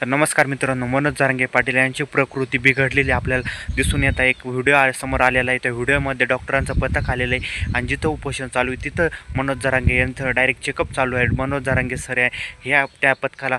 तर नमस्कार मित्रांनो मनोज जारंगे पाटील यांची प्रकृती बिघडलेली आपल्याला दिसून येत आहे. एक व्हिडिओ समोर आलेला आहे. त्या व्हिडिओमध्ये डॉक्टरांचं पथक आलेलं आहे आणि जिथं उपोषण चालू आहे तिथं मनोज जारांगे यांचं डायरेक्ट चेकअप चालू आहे. मनोज जारांगे सर आहे ह्या त्या पथकाला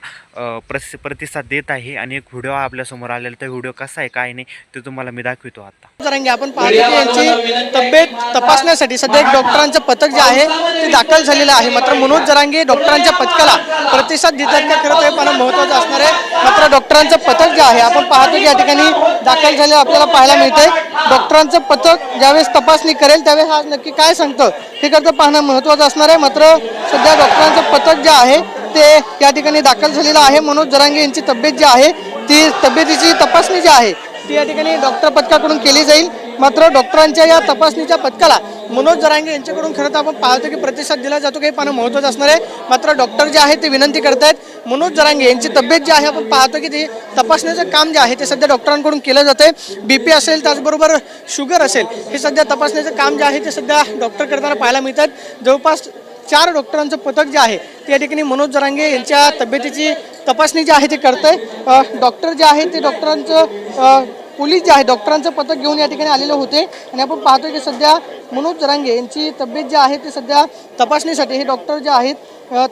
प्रस प्रतिसाद देत आहे आणि एक व्हिडिओ आपल्यासमोर आलेला तो व्हिडिओ कसा आहे काय नाही ते तुम्हाला मी दाखवितो आता. जरांगे आपण पाहतो यांची तब्येत तपासण्यासाठी सध्या एक डॉक्टरांचं पथक जे आहे ते दाखल झालेलं आहे. मात्र मनोज जरांगे डॉक्टरांच्या पथकाला प्रतिसाद देतात का खरं ते पाहणं महत्त्वाचं असणार आहे. मात्र डॉक्टरांचं पथक जे आहे आपण पाहतो की या ठिकाणी दाखल झाले आपल्याला पाहायला मिळते डॉक्टरांचं पथक ज्यावेळेस तपासणी करेल त्यावेळेस आज नक्की काय सांगतं हे करतं पाहणं महत्त्वाचं असणार आहे. मात्र सध्या डॉक्टरांचं पथक जे आहे ते या ठिकाणी दाखल झालेलं आहे. मनोज जरांगे यांची तब्येत जी आहे ती तब्येतीची तपासणी जी आहे ती या ठिकाणी डॉक्टर पथकाकडून केली जाईल. मात्र डॉक्टरांच्या या तपासणीच्या पथकाला मनोज जरांगे यांच्याकडून खरं तर आपण पाहतो की प्रतिसाद दिला जातो काही पाहणं महत्त्वाचं असणार आहे. मात्र डॉक्टर जे आहे ते विनंती करत आहेत मनोज जरांगे यांची तब्येत जी आहे आपण पाहतो की ते तपासण्याचं काम जे आहे ते सध्या डॉक्टरांकडून केलं जाते बी पी असेल त्याचबरोबर शुगर असेल हे सध्या तपासण्याचं काम जे आहे ते सध्या डॉक्टर करताना पाहायला मिळतात. जवळपास चार डॉक्टरांचं पथक जे आहे ते या ठिकाणी मनोज जरांगे यांच्या तब्येतीची तपासणी जी आहे ते करत आहे डॉक्टर जे आहे ते डॉक्टरांचं पोलीस जे आहे डॉक्टरांचं पथक घेऊन या ठिकाणी आलेले होते. आणि आपण पाहतोय की सध्या मनोज जरांगे यांची तब्येत जी आहे ते सध्या तपासणीसाठी हे डॉक्टर जे आहेत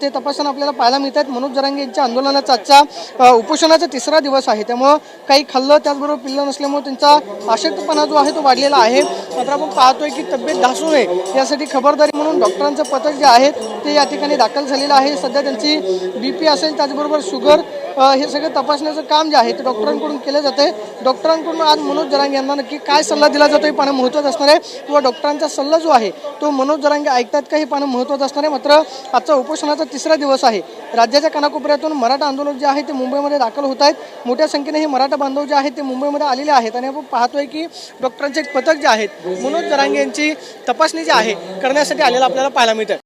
ते तपासताना आपल्याला पाहायला मिळतात मनोज जरांगे यांच्या आंदोलनाचा आजचा उपोषणाचा तिसरा दिवस आहे. त्यामुळं काही खाल्लं त्याचबरोबर पिल्लं नसल्यामुळे त्यांचा अशक्तपणा जो आहे तो वाढलेला आहे. मात्र आपण पाहतोय की तब्येत ढासू नये यासाठी खबरदारी म्हणून डॉक्टरांचं पथक जे आहे ते या ठिकाणी दाखल झालेलं आहे. सध्या त्यांची बी पी असेल त्याचबरोबर शुगर हे सगळं तपासण्याचं काम जे आहे ते डॉक्टरांकडून केलं जातं आहे डॉक्टरांकडून आज मनोज जरांगे यांना नक्की काय सल्ला दिला जातो हे पाहणं महत्त्वाचं असणार आहे. किंवा डॉक्टरांचा सल्ला जो आहे तो मनोज जरांगे ऐकतात का हे पाहणं महत्त्वाचं असणार आहे. मात्र आजचा उपोषणाचा तिसरा दिवस आहे. राज्याच्या कानाकोपऱ्यातून मराठा आंदोलन जे आहे ते मुंबईमध्ये दाखल होत आहेत. मोठ्या संख्येने हे मराठा बांधव जे आहेत ते मुंबईमध्ये आलेले आहेत. आणि आपण पाहतोय की डॉक्टरांचे एक पथक जे आहेत मनोज जरांगे यांची तपासणी जी आहे करण्यासाठी आलेलं आपल्याला पाहायला मिळतं